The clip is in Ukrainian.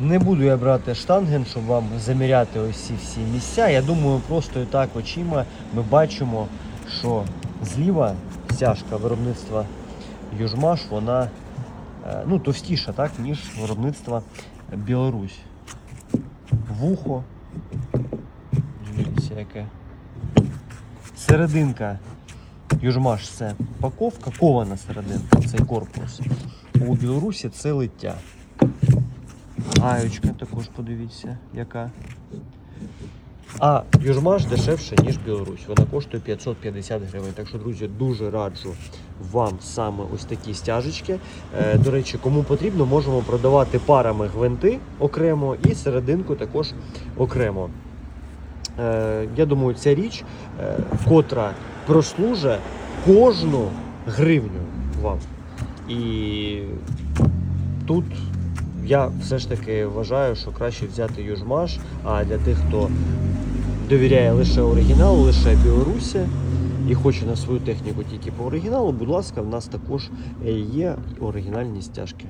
Не буду я брати штанген, щоб вам заміряти ось ці всі місця. Я думаю, просто і так очима ми бачимо, що зліва стяжка виробництва Южмаш, вона е, ну, товстіша, так, ніж виробництва Білорусь. Вухо. Дивіться, яке. Серединка. Южмаш це паковка, кована серединка, цей корпус. У Білорусі це лиття. Гаючка також подивіться, яка. А Южмаш дешевше, ніж Білорусь. Вона коштує 550 гривень. Так що, друзі, дуже раджу вам саме ось такі стяжечки. Е, до речі, кому потрібно, можемо продавати парами гвинти окремо і серединку також окремо. Е, я думаю, ця річ, е, котра прослужить кожну гривню вам. І тут я все ж таки вважаю, що краще взяти Южмаш, а для тих, хто довіряє лише оригіналу, лише Білорусі і хоче на свою техніку тільки по оригіналу, будь ласка, в нас також е, є оригінальні стяжки.